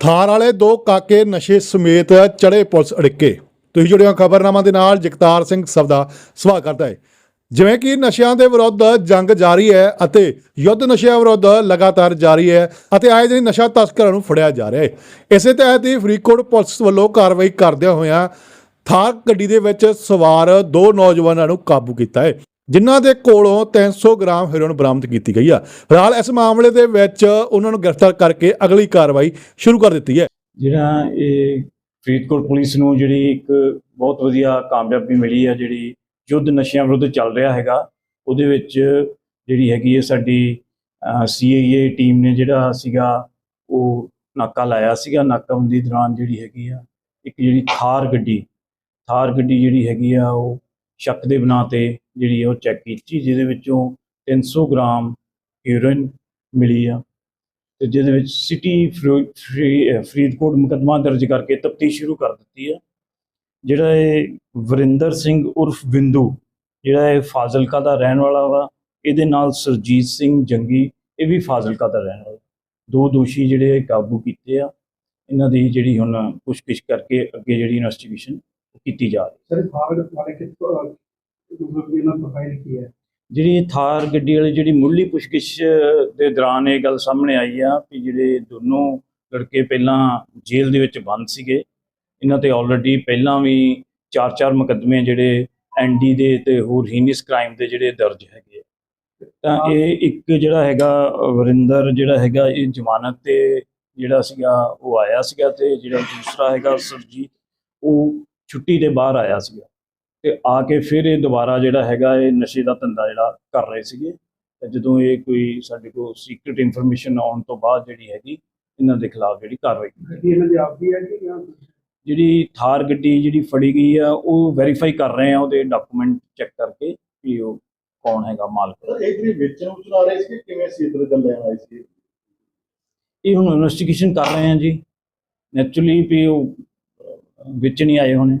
ਥਾਰ ਵਾਲੇ ਦੋ ਕਾਕੇ ਨਸ਼ੇ ਸਮੇਤ ਚੜੇ ਪੁਲਿਸ ਅੜਿੱਕੇ। ਤੁਸੀਂ ਜੁੜਿਓ ਖਬਰਨਾਮਾ ਦੇ ਨਾਲ ਜਗਤਾਰ ਸਿੰਘ ਸਬਦਾ ਸਵਾਗਤ ਕਰਦਾ ਹੈ। ਜਿਵੇਂ ਕਿ ਨਸ਼ਿਆਂ ਦੇ ਵਿਰੁੱਧ ਜੰਗ ਜਾਰੀ ਹੈ ਅਤੇ ਯੁੱਧ ਨਸ਼ਿਆਂ ਵਿਰੁੱਧ ਲਗਾਤਾਰ ਜਾਰੀ ਹੈ ਅਤੇ ਆਏ ਦਿਨ ਨਸ਼ਾ ਤਸਕਰਾਂ ਨੂੰ ਫੜਿਆ ਜਾ ਰਿਹਾ ਹੈ। ਇਸੇ ਤਹਿਤ ਹੀ ਫਰੀਦਕੋਟ ਪੁਲਿਸ ਵੱਲੋਂ ਕਾਰਵਾਈ ਕਰਦਿਆਂ ਹੋਇਆਂ ਥਾਰ ਗੱਡੀ ਦੇ ਵਿੱਚ ਸਵਾਰ ਦੋ ਨੌਜਵਾਨਾਂ ਨੂੰ ਕਾਬੂ ਕੀਤਾ ਹੈ। ਜਿਨ੍ਹਾਂ ਦੇ ਕੋਲੋਂ 300 ਗ੍ਰਾਮ ਹੈਰੋਇਨ ਬਰਾਮਦ ਕੀਤੀ ਗਈ ਆ। ਫਿਲਹਾਲ ਇਸ ਮਾਮਲੇ ਦੇ ਵਿੱਚ ਉਹਨਾਂ ਨੂੰ ਗ੍ਰਿਫਤਾਰ ਕਰਕੇ ਅਗਲੀ ਕਾਰਵਾਈ ਸ਼ੁਰੂ ਕਰ ਦਿੱਤੀ ਹੈ। ਜਿਹੜਾ ਇਹ ਫਰੀਦਕੋਟ ਪੁਲਿਸ ਨੂੰ ਜਿਹੜੀ ਇੱਕ ਬਹੁਤ ਵਧੀਆ ਕਾਮਯਾਬੀ ਮਿਲੀ ਹੈ, ਜਿਹੜੀ ਯੁੱਧ ਨਸ਼ਿਆਂ ਵਿਰੁੱਧ ਚੱਲ ਰਿਹਾ ਹੈਗਾ, ਉਹਦੇ ਵਿੱਚ ਜਿਹੜੀ ਹੈਗੀ ਹੈ ਸਾਡੀ ਸੀਏਏ ਟੀਮ ਨੇ ਜਿਹੜਾ ਸੀਗਾ, ਉਹ ਨਾਕਾ ਲਾਇਆ ਸੀਗਾ। ਨਾਕਾਬੰਦੀ ਦੌਰਾਨ ਜਿਹੜੀ ਹੈਗੀ ਆ, ਇੱਕ ਜਿਹੜੀ ਥਾਰ ਗੱਡੀ ਥਾਰ ਗੱਡੀ ਜਿਹੜੀ ਹੈਗੀ ਆ, ਉਹ ਸ਼ੱਕ ਦੇ ਬਣਾ ਤੇ ਜਿਹੜੀ ਉਹ ਚੈੱਕ ਕੀਤੀ, ਜਿਹਦੇ ਵਿੱਚੋਂ 300 ਗ੍ਰਾਮ ਹੀਰੋਇਨ ਮਿਲੀ ਆ ਤੇ ਜਿਹਦੇ ਵਿੱਚ ਸਿਟੀ ਫਰੀ- ਫਰੀ- ਫਰੀਦਕੋਟ ਮੁਕੱਦਮਾ ਦਰਜ ਕਰਕੇ ਤਫਤੀਸ਼ ਸ਼ੁਰੂ ਕਰ ਦਿੱਤੀ ਆ। ਜਿਹੜਾ ਇਹ ਵਰਿੰਦਰ ਸਿੰਘ ਉਰਫ ਬਿੰਦੂ, ਜਿਹੜਾ ਇਹ ਫਾਜ਼ਿਲਕਾ ਦਾ ਰਹਿਣ ਵਾਲਾ ਵਾ, ਇਹਦੇ ਨਾਲ ਸਰਜੀਤ ਸਿੰਘ ਜੰਗੀ, ਇਹ ਵੀ ਫਾਜ਼ਿਲਕਾ ਦਾ ਰਹਿਣ ਵਾਲਾ। ਦੋ ਦੋਸ਼ੀ ਜਿਹੜੇ ਕਾਬੂ ਕੀਤੇ ਆ। ਇਹਨਾਂ ਦੀ ਜਿਹੜੀ ਹੁਣ ਪੁੱਛਗਿੱਛ ਕਰਕੇ ਅੱਗੇ ਜਿਹੜੀ ਇਨਵੈਸਟੀਗੇਸ਼ਨ ਕੀਤੀ ਜਾ ਰਹੀ। ਸਰ ਭਾਰਤ ਵਾਲੇ ਅਹ, ਮਤਲਬ ਇਹਨਾਂ ਪ੍ਰੋਫਾਈਲ ਕੀ ਹੈ? ਜਿਹੜੀ ਥਾਰ ਗੱਡੀ ਵਾਲੀ ਜਿਹੜੀ ਮੁੱਢਲੀ ਪੁੱਛਗਿੱਛ ਦੇ ਦੌਰਾਨ ਇਹ ਗੱਲ ਸਾਹਮਣੇ ਆਈ ਆ ਕਿ ਜਿਹੜੇ ਦੋਨੋਂ ਲੜਕੇ ਪਹਿਲਾਂ ਜੇਲ੍ਹ ਦੇ ਵਿੱਚ ਬੰਦ ਸੀਗੇ। ਇਹਨਾਂ ਤੇ ਆਲਰੇਡੀ ਪਹਿਲਾਂ ਵੀ ਚਾਰ ਚਾਰ ਮੁਕੱਦਮੇ ਜਿਹੜੇ ਐਨਡੀ ਦੇ ਤੇ ਹੋਰ ਹੀਨਿਸ ਕ੍ਰਾਈਮ ਦੇ ਜਿਹੜੇ ਦਰਜ ਹੈਗੇ। ਤਾਂ ਇਹ ਇੱਕ ਜਿਹੜਾ ਹੈਗਾ ਵਰਿੰਦਰ ਜਿਹੜਾ ਹੈਗਾ ਇਹ ਜ਼ਮਾਨਤ ਤੇ ਜਿਹੜਾ ਸੀਗਾ ਉਹ ਆਇਆ ਸੀਗਾ ਤੇ ਜਿਹੜਾ ਦੂਸਰਾ ਹੈਗਾ ਸਰਜੀਤ ਉਹ ਛੁੱਟੀ ਦੇ ਬਾਹਰ ਆਇਆ ਸੀਗਾ। ਤੇ ਆ ਕੇ ਫਿਰ ਇਹ ਦੁਬਾਰਾ ਜਿਹੜਾ ਹੈਗਾ ਇਹ ਨਸ਼ੇ ਦਾ ਧੰਦਾ ਜਿਹੜਾ ਕਰ ਰਹੇ ਸੀਗੇ। ਤੇ ਜਦੋਂ ਇਹ ਕੋਈ ਸਾਡੇ ਕੋਲ ਸੀਕ੍ਰੀਟ ਇਨਫੋਰਮੇਸ਼ਨ ਆਉਣ ਤੋਂ ਬਾਅਦ ਜਿਹੜੀ ਹੈਗੀ ਇਹਨਾਂ ਦੇ ਖਿਲਾਫ ਜਿਹੜੀ ਕਾਰਵਾਈ ਕੀਤੀ ਇਹਨਾਂ ਦੀ ਆਪਦੀ ਹੈ ਕਿ ਜਾਂ ਜਿਹੜੀ ਥਾਰ ਗੱਡੀ ਜਿਹੜੀ ਫੜੀ ਗਈ ਆ ਉਹ ਵੈਰੀਫਾਈ ਕਰ ਰਹੇ ਆ ਉਹਦੇ ਡਾਕੂਮੈਂਟ ਚੈੱਕ ਕਰਕੇ ਕਿ ਉਹ ਕੌਣ ਹੈਗਾ ਮਾਲਕ। ਇਹ ਜਿਹੜੀ ਵੇਚਣ ਨੂੰ ਚਲਾ ਰਹੇ ਸੀ ਕਿਵੇਂ ਸੀ ਇਧਰ ਗੱਲ ਲੈਣ ਆਏ ਸੀ? ਇਹ ਹੁਣ ਇਨਵੈਸਟੀਗੇਸ਼ਨ ਕਰ ਰਹੇ ਆ ਜੀ। ਨੈਚੁਰਲੀ ਵੀ ਉਹ ਵਿੱਚ ਨਹੀਂ ਆਏ ਹੋਣੇ।